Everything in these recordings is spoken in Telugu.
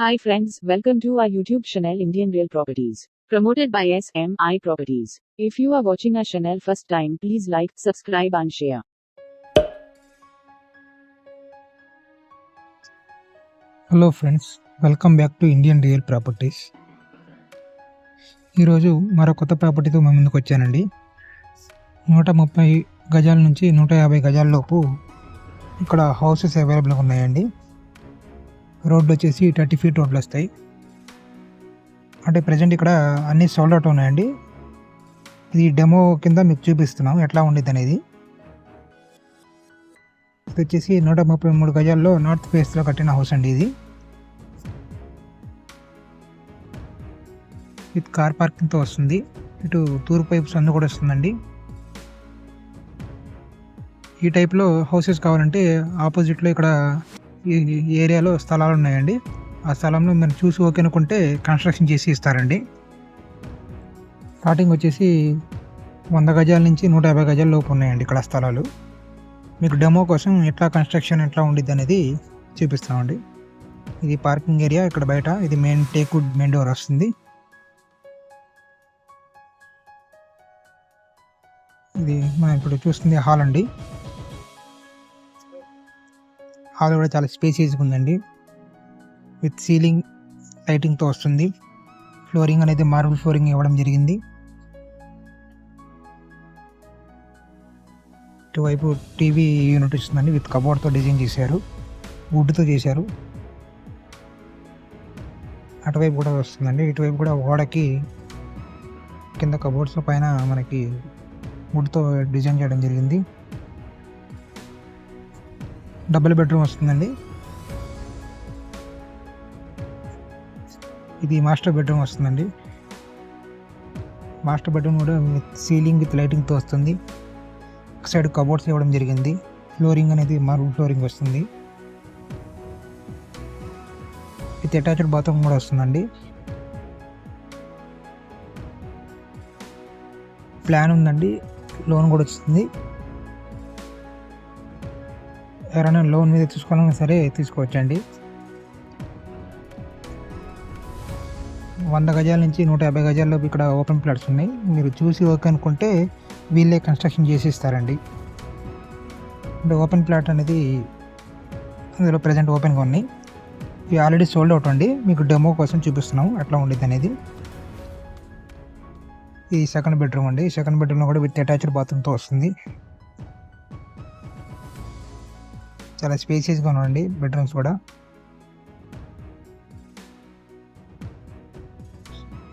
Hi friends, welcome to our YouTube channel Indian Real Properties. Promoted by SMI Properties. If you are watching our channel first time, please like, subscribe and share. Hello friends welcome back to Indian real properties ఈరోజు మరో కొత్త ప్రాపర్టీతో మేము ముందుకు వచ్చానండి నూట ముప్పై గజాల నుంచి నూట యాభై గజాల లోపు ఇక్కడ హౌసెస్ అవైలబుల్గా ఉన్నాయండి రోడ్లు వచ్చేసి థర్టీ ఫీట్ రోడ్లు వస్తాయి అంటే ప్రజెంట్ ఇక్కడ అన్ని సోల్డ్ అవుట్ ఉన్నాయండి. ఇది డెమో కింద మీకు చూపిస్తున్నాం ఎట్లా ఉండేది అనేది ఇది వచ్చేసి నూట ముప్పై మూడు గజాల్లో నార్త్ ఫేస్లో కట్టిన హౌస్ అండి ఇది. విత్ కార్ పార్కింగ్తో వస్తుంది. ఇటు తూర్పు వైపు సందు కూడా వస్తుందండి. ఈ టైప్లో హౌసెస్ కావాలంటే ఆపోజిట్లో ఇక్కడ ఈ ఏరియాలో స్థలాలు ఉన్నాయండి ఆ స్థలంలో మీరు చూసి ఓకే అనుకుంటే కన్స్ట్రక్షన్ చేసి ఇస్తారండి. స్టార్టింగ్ వచ్చేసి వంద గజాల నుంచి నూట యాభై గజాల లోపు ఉన్నాయండి ఇక్కడ స్థలాలు. మీకు డెమో కోసం ఎట్లా కన్స్ట్రక్షన్ ఎట్లా ఉండిద్ది అనేది చూపిస్తామండి. ఇది పార్కింగ్ ఏరియా ఇక్కడ బయట. ఇది మెయిన్ టేక్వుడ్ మెయిన్ డోర్ వస్తుంది. ఇది మనం ఇప్పుడు చూస్తుంది హాల్ అండి. హాల్ కూడా చాలా స్పేసియస్గా ఉందండి. విత్ సీలింగ్ లైటింగ్తో వస్తుంది. ఫ్లోరింగ్ అనేది మార్బుల్ ఫ్లోరింగ్ ఇవ్వడం జరిగింది. ఇటువైపు టీవీ యూనిట్ ఇస్తుందండి విత్ కబోర్డ్తో డిజైన్ చేశారు. వుడ్తో చేశారు. అటువైపు కూడా వస్తుందండి. ఇటువైపు కూడా ఓడకి కింద కబోర్డ్స్ పైన మనకి వుడ్తో డిజైన్ చేయడం జరిగింది. డబుల్ బెడ్రూమ్ వస్తుందండి. ఇది మాస్టర్ బెడ్రూమ్ వస్తుందండి. మాస్టర్ బెడ్రూమ్ కూడా సీలింగ్ విత్ లైటింగ్తో వస్తుంది. ఒక సైడ్ కబోర్డ్స్ ఇవ్వడం జరిగింది. ఫ్లోరింగ్ అనేది మార్బుల్ ఫ్లోరింగ్ వస్తుంది. విత్ అటాచ్డ్ బాత్రూమ్ కూడా వస్తుందండి. ప్లాన్ ఉందండి. లోన్ కూడా వస్తుంది. ఎవరైనా లోన్ మీద తీసుకోవాలన్నా సరే తీసుకోవచ్చండి. వంద గజాల నుంచి నూట యాభై గజాల్లోపు ఇక్కడ ఓపెన్ ప్లాట్స్ ఉన్నాయి. మీరు చూసి ఓకే అనుకుంటే వీళ్ళే కన్స్ట్రక్షన్ చేసి ఇస్తారండి అంటే ఓపెన్ ప్లాట్ అనేది అందులో ప్రజెంట్ ఓపెన్గా ఉన్నాయి. ఇవి ఆల్రెడీ సోల్డ్ అవుట్ అండి. మీకు డెమో కోసం చూపిస్తున్నాం ఎట్లా ఉండేది అనేది. ఈ సెకండ్ బెడ్రూమ్ అండి. సెకండ్ బెడ్రూమ్లో కూడా విత్ అటాచ్డ్ బాత్రూమ్తో వస్తుంది. చాలా స్పేసియస్గా ఉండండి బెడ్రూమ్స్ కూడా.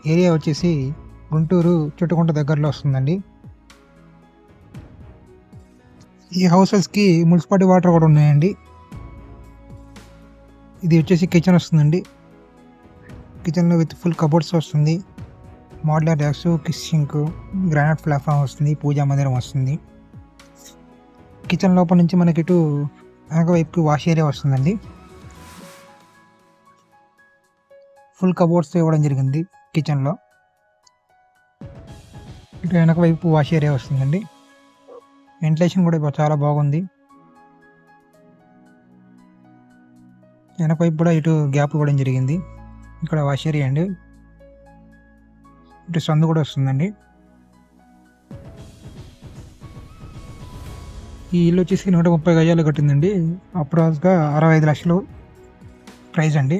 ఏరియా వచ్చేసి గుంటూరు చుట్టుకుంట దగ్గరలో వస్తుందండి. ఈ హౌసెస్కి మున్సిపాలిటీ వాటర్ కూడా ఉన్నాయండి. ఇది వచ్చేసి కిచెన్ వస్తుందండి. కిచెన్లో విత్ ఫుల్ కబోర్డ్స్ వస్తుంది. మోడ్లర్ ర్యాక్స్ కిషింక్ గ్రానైట్ ప్లాట్ఫామ్ వస్తుంది పూజా మందిరం వస్తుంది. కిచెన్ లోపల నుంచి మనకి ఇటు వెనక వైపుకి వాష్ ఏరియా వస్తుందండి. ఫుల్ కబోర్డ్స్ ఇవ్వడం జరిగింది కిచెన్లో ఇటు వెనక వైపు వాష్ ఏరియా వస్తుందండి. వెంటిలేషన్ కూడా ఇప్పుడు చాలా బాగుంది. వెనక వైపు కూడా ఇటు గ్యాప్ ఇవ్వడం జరిగింది. ఇక్కడ వాష్ ఏరియా అండి. ఇటు సందు కూడా వస్తుందండి. ఈ ఇల్లు వచ్చేసి నూట ముప్పై గజాలు కట్టిందండి. అప్రాక్స్గా అరవై ఐదు లక్షలు ప్రైజ్ అండి.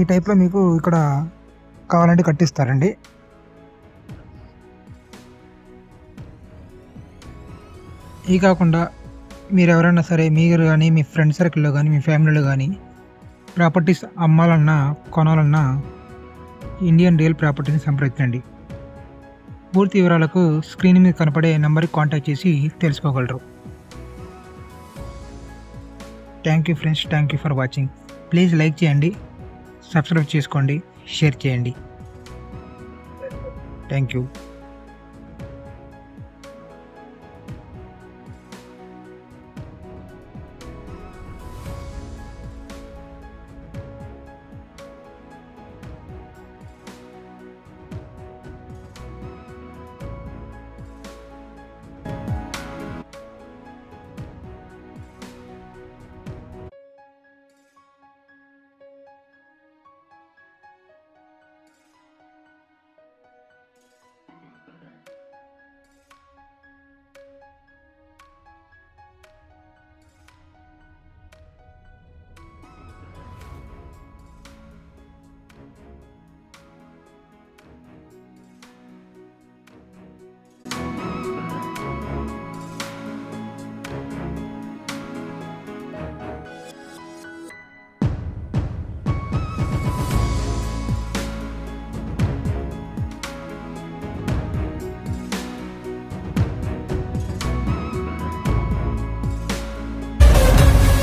ఈ టైప్లో మీకు ఇక్కడ కావాలంటే కట్టిస్తారండి. ఈ కాకుండా మీరు ఎవరైనా సరే మీరు కానీ మీ ఫ్రెండ్ సర్కిల్లో కానీ మీ ఫ్యామిలీలో కానీ ప్రాపర్టీస్ అమ్మాలన్నా కొనాలన్నా ఇండియన్ రియల్ ప్రాపర్టీని సంప్రదించండి. పూర్తి వివరాలకు స్క్రీన్ మీద కనపడే నెంబర్కి కాంటాక్ట్ చేసి తెలుసుకోగలరు. Thank you friends thank you for watching please like చేయండి సబ్స్క్రైబ్ చేసుకోండి షేర్ చేయండి. Thank you